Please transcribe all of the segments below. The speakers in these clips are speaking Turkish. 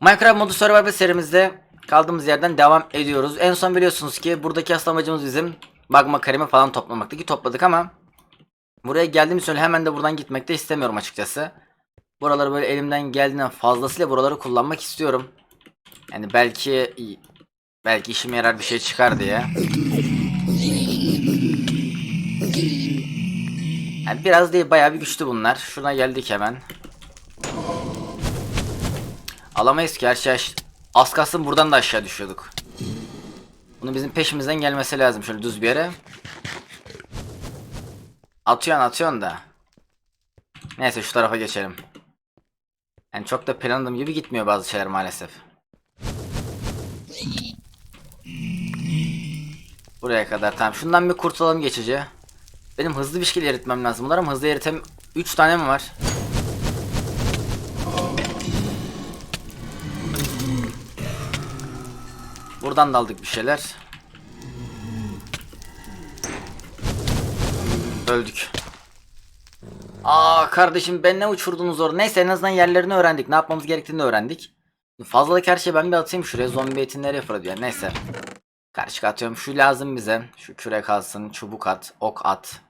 Minecraft modu survival serimizde kaldığımız yerden devam ediyoruz. En son biliyorsunuz ki buradaki asıl amacımız bizim magma karemi falan toplamaktı ki topladık ama buraya geldiğimiz sonra hemen de buradan gitmek de istemiyorum açıkçası. Buraları böyle elimden geldiğinden fazlasıyla buraları kullanmak istiyorum. Yani belki belki işime yarar bir şey çıkar diye. Yani biraz değil bayağı bir güçlü bunlar. Şuna geldik hemen. Alamayız ki her şey Az kalsın buradan da aşağı düşüyorduk. Bunu bizim peşimizden gelmesi lazım şöyle düz bir yere. Atıyorsun atıyorsun da. Neyse şu tarafa geçelim. Yani çok da planladığım gibi gitmiyor bazı şeyler maalesef. Buraya kadar tamam. Şundan bir kurtulalım geçici. Benim hızlı bir şekilde eritmem lazım bunlar ama hızlı eritem 3 tane mi var? Buradan da aldık bir şeyler. Öldük. Aa kardeşim ben ne uçurdunuz orada? Neyse en azından yerlerini öğrendik. Ne yapmamız gerektiğini öğrendik. Fazlalık her şeyi ben bir atayım şuraya. Zombi eti nereye fırlıyor? Neyse. Karışık atıyorum. Şu lazım bize. Şu kürek kalsın. Çubuk at. Ok at.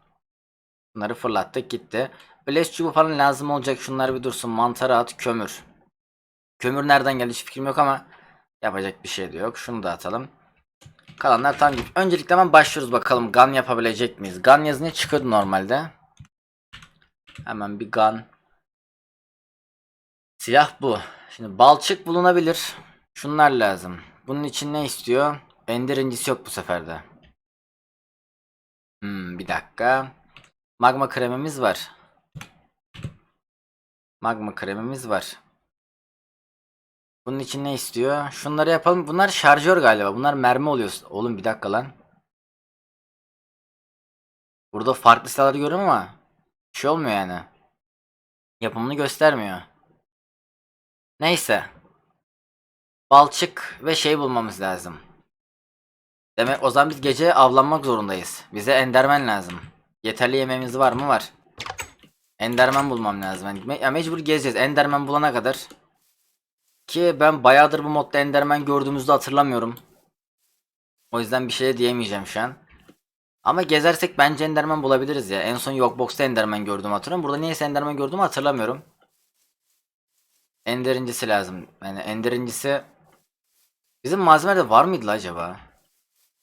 Bunları fırlattık gitti. Blaze çubuğu falan lazım olacak. Şunlar bir dursun. Mantarı at. Kömür. Kömür nereden geldi hiç fikrim yok ama yapacak bir şey de yok. Şunu da atalım. Kalanlar tam gibi. Öncelikle hemen başlıyoruz bakalım. Gun yapabilecek miyiz? Gun yazınca çıkıyordu normalde. Hemen bir gun. Silah bu. Şimdi balçık bulunabilir. Şunlar lazım. Bunun için ne istiyor? Ender incisi yok bu seferde. Hmm, bir dakika. Magma kremimiz var. Magma kremimiz var. Bunun için ne istiyor? Şunları yapalım. Bunlar şarjör galiba. Bunlar mermi oluyor. Oğlum bir dakika lan. Burada farklı silahları görüyorum ama bir şey olmuyor yani. Yapımını göstermiyor. Neyse. Balçık ve şey bulmamız lazım. Demek o zaman biz gece avlanmak zorundayız. Bize endermen lazım. Yeterli yemeğimiz var mı? Var. Enderman bulmam lazım. Yani me- ya mecbur gezeceğiz. Enderman bulana kadar. Ki ben bayağıdır bu modda Enderman gördüğümüzde hatırlamıyorum. O yüzden bir şey diyemeyeceğim şu an. Ama gezersek bence Enderman bulabiliriz ya. En son Yokbox'ta Enderman gördüm hatırlıyorum. Burada niyeyse Enderman gördüğümü hatırlamıyorum. Ender incisi lazım. Yani Ender incisi... Bizim malzemelerde var mıydı acaba?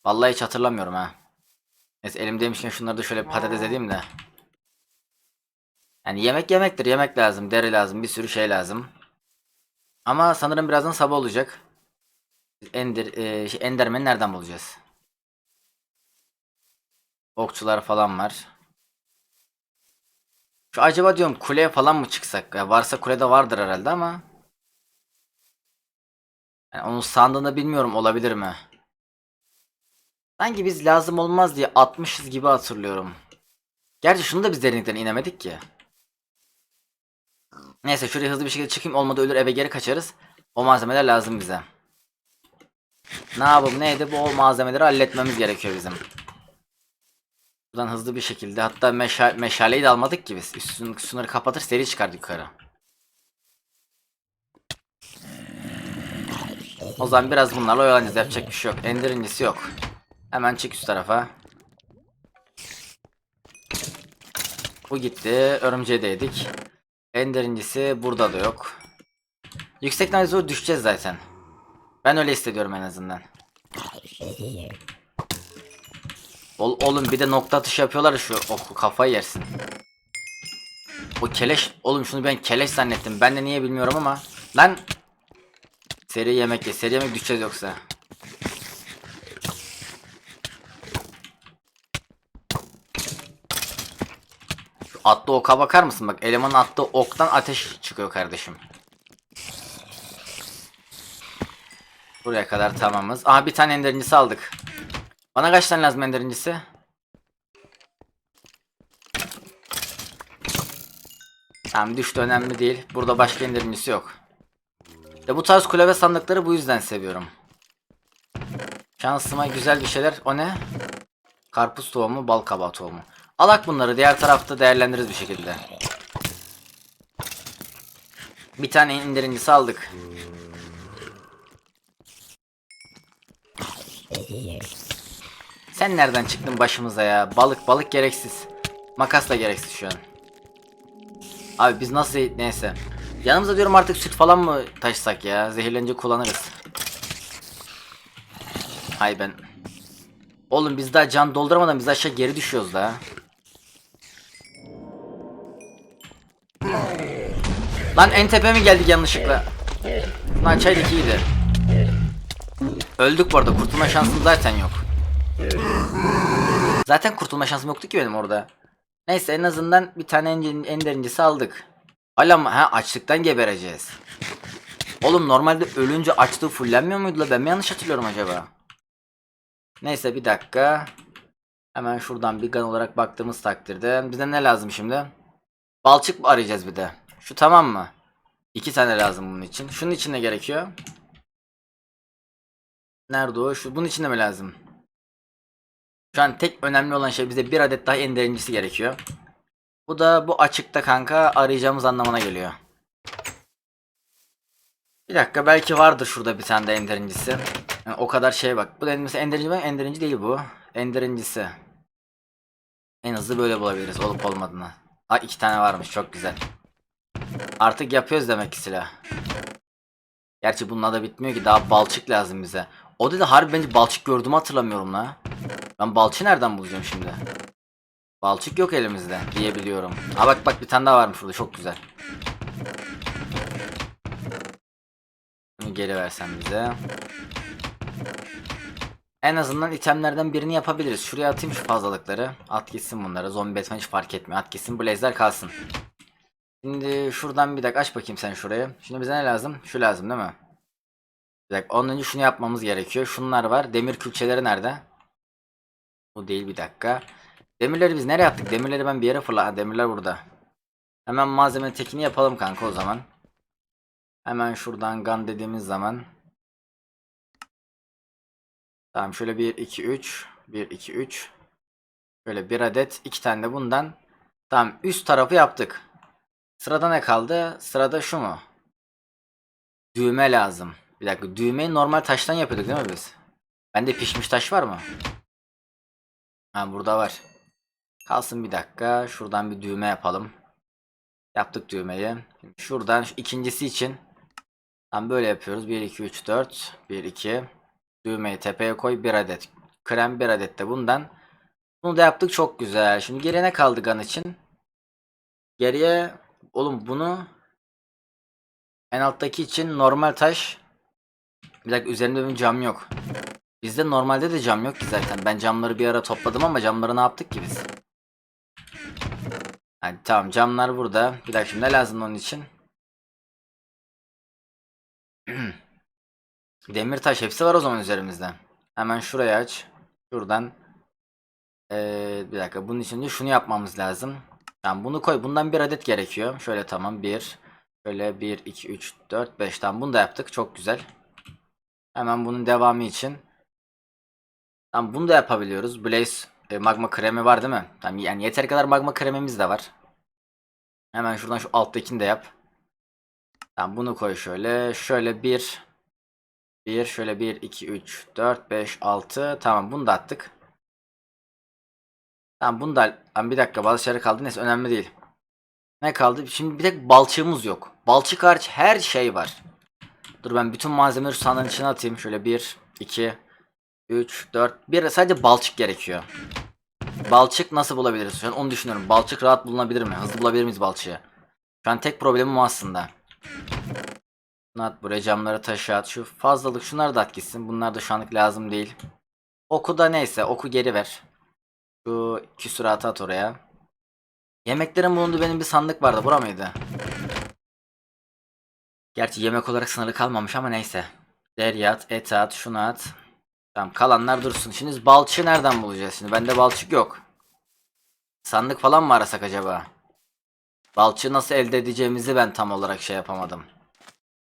Vallahi hiç hatırlamıyorum ha. Neyse elimdeymişken şunları da şöyle patates edeyim de. Yani yemek yemektir. Yemek lazım. Deri lazım. Bir sürü şey lazım. Ama sanırım birazdan sabah olacak. Ender, e, şey, Enderman'i nereden bulacağız? Okçular falan var. Şu acaba diyorum kuleye falan mı çıksak? Ya varsa kulede vardır herhalde ama. Yani onun sandığını bilmiyorum olabilir mi? Sanki biz lazım olmaz diye atmışız gibi hatırlıyorum. Gerçi şunu da biz derinlikten inemedik ki. Neyse şuraya hızlı bir şekilde çıkayım olmadı ölür eve geri kaçarız. O malzemeler lazım bize. Ne yapalım neydi bu malzemeleri halletmemiz gerekiyor bizim. Buradan hızlı bir şekilde hatta meşa meşaleyi de almadık ki biz. Üstünü, üstünleri kapatır seri çıkardık yukarı. O zaman biraz bunlarla oyalanacağız yapacak bir şey yok. Ender incisi yok. Hemen çık üst tarafa. Bu gitti. Örümceği de yedik. Ender incisi burada da yok. Yüksek zor düşeceğiz zaten. Ben öyle hissediyorum en azından. Ol, oğlum bir de nokta atışı yapıyorlar ya şu oku kafayı yersin. O keleş oğlum şunu ben keleş zannettim. Ben de niye bilmiyorum ama lan seri yemek ye. Seri yemek düşeceğiz yoksa. Atlı oka bakar mısın? Bak elemanın attığı oktan ateş çıkıyor kardeşim. Buraya kadar tamamız. Aha bir tane enderincisi aldık. Bana kaç tane lazım enderincisi? Tamam düştü önemli değil. Burada başka enderincisi yok. Ya bu tarz kule ve sandıkları bu yüzden seviyorum. Şansıma güzel bir şeyler. O ne? Karpuz tohumu, bal kabağı tohumu. Alak bunları diğer tarafta değerlendiririz bir şekilde. Bir tane indirincisi aldık. Sen nereden çıktın başımıza ya? Balık balık gereksiz. Makas da gereksiz şu an. Abi biz nasıl neyse. Yanımıza diyorum artık süt falan mı taşsak ya? Zehirlenince kullanırız. Hay ben. Oğlum biz daha can dolduramadan biz aşağı geri düşüyoruz da. Lan en tepe mi geldik yanlışlıkla? Lan çaydık iyiydi. Öldük bu arada kurtulma şansım zaten yok. Zaten kurtulma şansım yoktu ki benim orada. Neyse en azından bir tane en, en derincisi aldık. Hala mı? Ha açlıktan gebereceğiz. Oğlum normalde ölünce açlığı fullenmiyor muydu la? Ben mi yanlış hatırlıyorum acaba? Neyse bir dakika. Hemen şuradan bir gun olarak baktığımız takdirde bize ne lazım şimdi? Balçık mı arayacağız bir de? Şu tamam mı? İki tane lazım bunun için. Şunun için ne gerekiyor? Nerede o? Şu bunun için de mi lazım? Şu an tek önemli olan şey bize bir adet daha en derincisi gerekiyor. Bu da bu açıkta kanka arayacağımız anlamına geliyor. Bir dakika belki vardır şurada bir tane de en derincisi. Yani o kadar şey bak. Bu da mesela en derinci mi? En derinci değil bu. En derincisi. En hızlı böyle bulabiliriz olup olmadığını. Ha iki tane varmış çok güzel. Artık yapıyoruz demek ki silah. Gerçi bununla da bitmiyor ki daha balçık lazım bize. O dedi harbi bence balçık gördüğümü hatırlamıyorum la. Ben balçığı nereden bulacağım şimdi? Balçık yok elimizde diyebiliyorum. Ha bak bak bir tane daha varmış burada çok güzel. Bunu geri versen bize. En azından itemlerden birini yapabiliriz. Şuraya atayım şu fazlalıkları. At gitsin bunları. Zombi Batman hiç fark etmiyor. At gitsin blazer kalsın. Şimdi şuradan bir dakika aç bakayım sen şurayı. Şimdi bize ne lazım? Şu lazım değil mi? Bir dakika ondan önce şunu yapmamız gerekiyor. Şunlar var. Demir külçeleri nerede? Bu değil bir dakika. Demirleri biz nereye attık? Demirleri ben bir yere fırla. Demirler burada. Hemen malzeme tekini yapalım kanka o zaman. Hemen şuradan gun dediğimiz zaman. Tamam şöyle 1 2 3 1 2 3 Şöyle bir adet iki tane de bundan. Tamam üst tarafı yaptık. Sırada ne kaldı? Sırada şu mu? Düğme lazım. Bir dakika düğmeyi normal taştan yapıyorduk değil mi biz? Bende pişmiş taş var mı? Ha burada var. Kalsın bir dakika. Şuradan bir düğme yapalım. Yaptık düğmeyi. Şuradan şu ikincisi için tam böyle yapıyoruz. 1 2 3 4 1 2 düğmeyi tepeye koy bir adet. Krem bir adet de bundan. Bunu da yaptık çok güzel. Şimdi geriye ne kaldı gun için? Geriye oğlum bunu en alttaki için normal taş. Bir dakika üzerinde bir cam yok. Bizde normalde de cam yok ki zaten. Ben camları bir ara topladım ama camları ne yaptık ki biz? Hadi tamam camlar burada. Bir dakika şimdi ne lazım onun için? Demir taş hepsi var o zaman üzerimizde. Hemen şurayı aç. Şuradan. Ee, bir dakika bunun için de şunu yapmamız lazım. Tamam bunu koy. Bundan bir adet gerekiyor. Şöyle tamam bir. Şöyle 1, 2, 3, 4, 5. Tamam bunu da yaptık. Çok güzel. Hemen bunun devamı için. Tamam bunu da yapabiliyoruz. Blaze e, magma kremi var değil mi? Tamam yani yeteri kadar magma kremimiz de var. Hemen şuradan şu alttakini de yap. Tamam bunu koy şöyle. Şöyle bir. Bir şöyle 1 2 3 4 5 6 tamam bunu da attık. Tamam bunu da Tamam, bir dakika bazı şeyler kaldı neyse önemli değil. Ne kaldı? Şimdi bir tek balçığımız yok. Balçık hariç her şey var. Dur ben bütün malzemeleri sandığın içine atayım. Şöyle 1 2 3 4 bir sadece balçık gerekiyor. Balçık nasıl bulabiliriz? Şu an onu düşünüyorum. Balçık rahat bulunabilir mi? Hızlı bulabilir miyiz balçığı? Şu an tek problemim o aslında. At buraya camları taşı at. Şu fazlalık şunlar da at gitsin. Bunlar da şu anlık lazım değil. Oku da neyse. Oku geri ver. Şu küsuratı at oraya. Yemeklerin bulunduğu benim bir sandık vardı. Bura mıydı? Gerçi yemek olarak sınırlı kalmamış ama neyse. Deri at, et at, şunu at. Tamam kalanlar dursun. Şimdi balçığı nereden bulacağız şimdi? Bende balçık yok. Sandık falan mı arasak acaba? Balçığı nasıl elde edeceğimizi ben tam olarak şey yapamadım.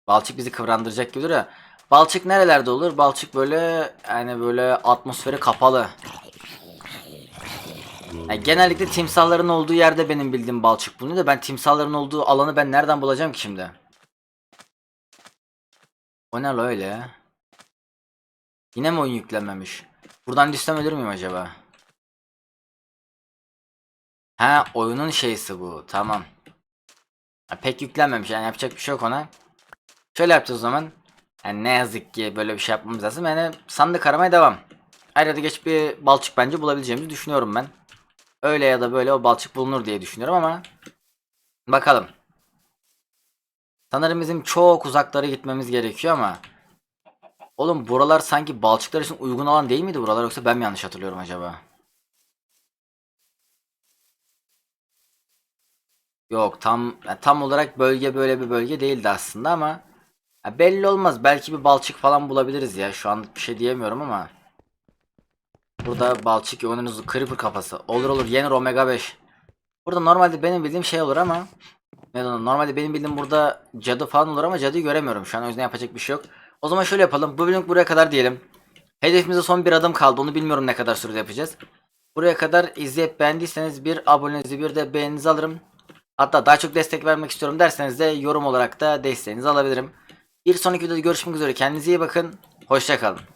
Balçık bizi kıvrandıracak gibi duruyor. Balçık nerelerde olur? Balçık böyle yani böyle atmosferi kapalı. Yani genellikle timsahların olduğu yerde benim bildiğim balçık bulunuyor da ben timsahların olduğu alanı ben nereden bulacağım ki şimdi? O ne la öyle? Yine mi oyun yüklenmemiş? Buradan düşsem ölür müyüm acaba? Ha oyunun şeysi bu. Tamam. Ha, pek yüklenmemiş yani yapacak bir şey yok ona. Şöyle yapacağız o zaman. Yani ne yazık ki böyle bir şey yapmamız lazım. Yani sandık aramaya devam. Ayrıca geç bir balçık bence bulabileceğimizi düşünüyorum ben. Öyle ya da böyle o balçık bulunur diye düşünüyorum ama bakalım. Sanırım bizim çok uzaklara gitmemiz gerekiyor ama Oğlum buralar sanki balçıklar için uygun alan değil miydi buralar yoksa ben mi yanlış hatırlıyorum acaba? Yok tam tam olarak bölge böyle bir bölge değildi aslında ama belli olmaz belki bir balçık falan bulabiliriz ya şu an bir şey diyemiyorum ama Burada balçık önünüzü creeper kafası. Olur olur. Yenir omega 5 Burada normalde benim bildiğim şey olur ama Normalde benim bildiğim burada cadı falan olur ama cadıyı göremiyorum şu an. O yüzden yapacak bir şey yok. O zaman şöyle yapalım. Bu bölüm buraya kadar diyelim. Hedefimize son bir adım kaldı. Onu bilmiyorum ne kadar sürede yapacağız. Buraya kadar izleyip beğendiyseniz bir abonenizi bir de beğeninizi alırım. Hatta daha çok destek vermek istiyorum derseniz de yorum olarak da desteğinizi alabilirim. Bir sonraki videoda görüşmek üzere. Kendinize iyi bakın. Hoşçakalın.